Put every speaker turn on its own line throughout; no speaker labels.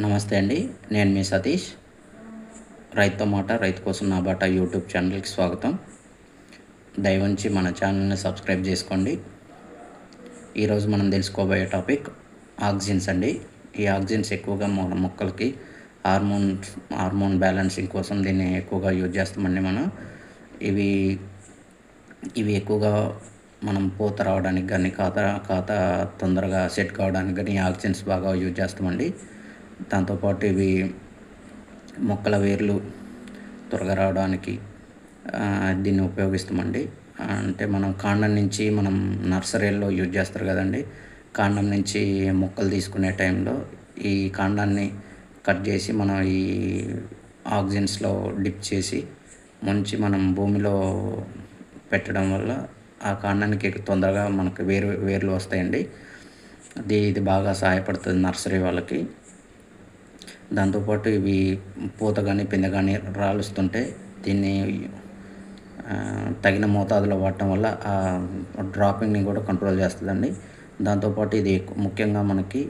నమస్తే అండి. నేను మీ సతీష్. రైతు మాట రైతు కోసం నా బాట యూట్యూబ్ ఛానల్కి స్వాగతం. దయవుంచి మన ఛానల్ని సబ్స్క్రైబ్ చేసుకోండి. ఈరోజు మనం తెలుసుకోబోయే టాపిక్ ఆక్సిజన్స్ అండి. ఈ ఆక్సిజన్స్ ఎక్కువగా మన మొక్కలకి హార్మోన్ హార్మోన్ బ్యాలెన్సింగ్ కోసం దీన్ని ఎక్కువగా యూజ్ చేస్తామండి మనం. ఇవి ఇవి ఎక్కువగా మనం పూత రావడానికి కానీ ఖాతా ఖాతా తొందరగా సెట్ కావడానికి కానీ ఆక్సిజన్స్ బాగా యూజ్ చేస్తామండి. దాంతోపాటు ఇవి మొక్కల వేర్లు త్వరగా రావడానికి దీన్ని ఉపయోగిస్తామండి. అంటే మనం కాండం నుంచి మనం నర్సరీల్లో యూజ్ చేస్తారు కదండి. కాండం నుంచి మొక్కలు తీసుకునే టైంలో ఈ కాండాన్ని కట్ చేసి మనం ఈ ఆక్సిజన్స్లో డిప్ చేసి ముంచి మనం భూమిలో పెట్టడం వల్ల ఆ కాండానికి తొందరగా మనకు వేరు వేర్లు వస్తాయండి. అది ఇది బాగా సహాయపడుతుంది నర్సరీ వాళ్ళకి. దాంతోపాటు ఇవి పూత కానీ పిందె కానీ రాలుస్తుంటే దీన్ని తగిన మోతాదులో వాడటం వల్ల ఆ డ్రాపింగ్ని కూడా కంట్రోల్ చేస్తుందండి. దాంతోపాటు ఇది ముఖ్యంగా మనకి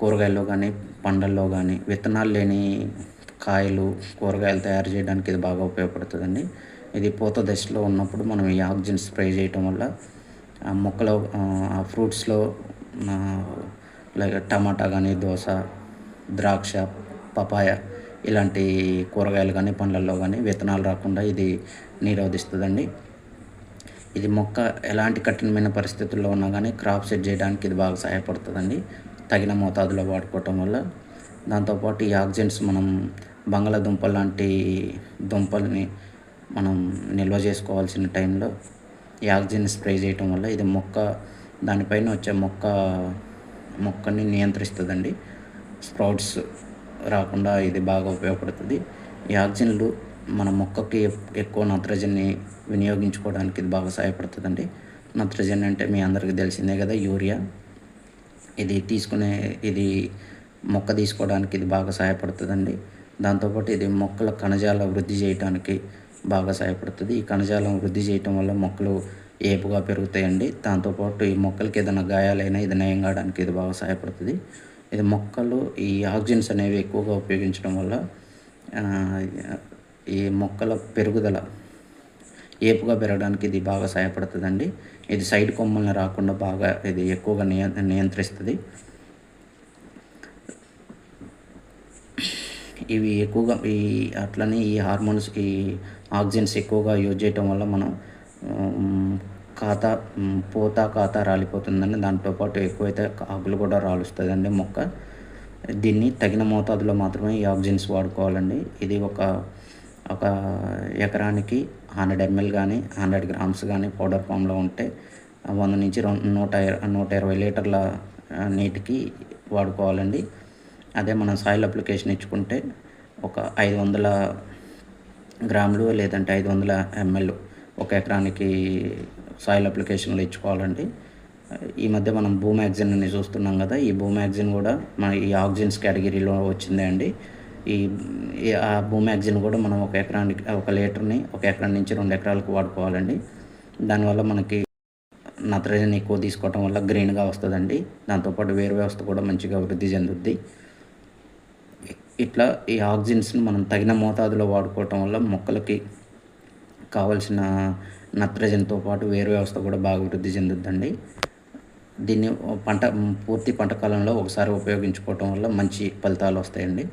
కూరగాయల్లో కానీ పండల్లో కానీ విత్తనాలు లేని కాయలు కూరగాయలు తయారు చేయడానికి ఇది బాగా ఉపయోగపడుతుందండి. ఇది పూత దశలో ఉన్నప్పుడు మనం ఈ ఆక్సిజన్ స్ప్రే చేయటం వల్ల ఆ మొక్కలో ఆ ఫ్రూట్స్లో లైక్ టమాటా కానీ దోస ద్రాక్ష పపాయ ఇలాంటి కూరగాయలు కానీ పండ్లల్లో కానీ విత్తనాలు రాకుండా ఇది నిరోధిస్తుందండి. ఇది మొక్క ఎలాంటి కఠినమైన పరిస్థితుల్లో ఉన్నా కానీ క్రాప్ సెట్ చేయడానికి ఇది బాగా సహాయపడుతుందండి. తగిన మోతాదులో వాడుకోవటం వల్ల. దాంతోపాటు ఈ ఆక్సిజన్స్ మనం బంగాళాదుంప లాంటి దుంపల్ని మనం నిల్వ చేసుకోవాల్సిన టైంలో ఈ ఆక్సిజన్ స్ప్రే చేయటం వల్ల ఇది మొక్క దానిపైన వచ్చే మొక్క మొక్కని నియంత్రిస్తుందండి. స్ప్రౌట్స్ రాకుండా ఇది బాగా ఉపయోగపడుతుంది. ఈ ఆక్సిజన్లు మన మొక్కకి ఎక్కువ నత్రజన్ని వినియోగించుకోవడానికి ఇది బాగా సహాయపడుతుందండి. నత్రజని అంటే మీ అందరికీ తెలిసిందే కదా యూరియా. ఇది తీసుకునే ఇది మొక్క తీసుకోవడానికి ఇది బాగా సహాయపడుతుందండి. దాంతోపాటు ఇది మొక్కల కణజాల వృద్ధి చేయడానికి బాగా సహాయపడుతుంది. ఈ కణజాలం వృద్ధి చేయటం వల్ల మొక్కలు ఏపుగా పెరుగుతాయండి? దాంతోపాటు ఈ మొక్కలకి ఏదైనా గాయాలైనా ఇది నయం కావడానికి ఇది బాగా సహాయపడుతుంది. ఇది మొక్కలు ఈ ఆక్సిజన్స్ అనేవి ఎక్కువగా ఉపయోగించడం వల్ల ఈ మొక్కల పెరుగుదల ఏపుగా పెరగడానికి ఇది బాగా సహాయపడుతుందండి. ఇది సైడ్ కొమ్మల్ని రాకుండా బాగా ఇది ఎక్కువగా నియ నియంత్రిస్తుంది. ఇవి ఎక్కువగా ఈ అట్లనే ఈ హార్మోన్స్ ఈ ఆక్సిజన్స్ ఎక్కువగా యూజ్ చేయటం వల్ల మనం కాత ఖాతా పూత ఖాతా రాలిపోతుందండి. దాంతోపాటు ఎక్కువైతే ఆకులు కూడా రాలుస్తుందండి మొక్క. దీన్ని తగిన మోతాదులో మాత్రమే ఈ ఆక్సిజన్స్ వాడుకోవాలండి. ఇది ఒక ఒక ఎకరానికి హండ్రెడ్ ఎంఎల్ కానీ హండ్రెడ్ గ్రామ్స్ కానీ పౌడర్ ఫామ్లో ఉంటే వంద నుంచి రెండు నూట నూట ఇరవై లీటర్ల నీటికి వాడుకోవాలండి. అదే మనం సాయిల్ అప్లికేషన్ ఇచ్చుకుంటే ఒక ఐదు వందల గ్రాములు లేదంటే ఐదు వందల ఎంఎల్ ఒక ఎకరానికి సాయిల్ అప్లికేషన్లు ఇచ్చుకోవాలండి. ఈ మధ్య మనం భూ మ్యాగ్జిన్ అని చూస్తున్నాం కదా ఈ భూ మ్యాగ్జిన్ కూడా మన ఈ ఆక్సిజన్స్ కేటగిరీలో వచ్చిందే అండి. ఈ ఆ భూ మ్యాగ్జిన్ కూడా మనం ఒక ఎకరానికి ఒక లీటర్ని ఒక ఎకరం నుంచి రెండు ఎకరాలకు వాడుకోవాలండి. దానివల్ల మనకి నత్రజని ఎక్కువ తీసుకోవటం వల్ల గ్రీన్గా వస్తుందండి. దాంతోపాటు వేరు వ్యవస్థ కూడా మంచిగా వృద్ధి చెందుద్ది. ఇట్లా ఈ ఆక్సిజన్స్ని మనం తగిన మోతాదులో వాడుకోవటం వల్ల మొక్కలకి కావలసిన నత్రజనితో పాటు వేరు వ్యవస్థ కూడా బాగా వృద్ధి చెందుద్దండి. దీన్ని పంట పూర్తి పంట కాలంలో ఒకసారి ఉపయోగించుకోవటం వల్ల మంచి ఫలితాలు వస్తాయండి.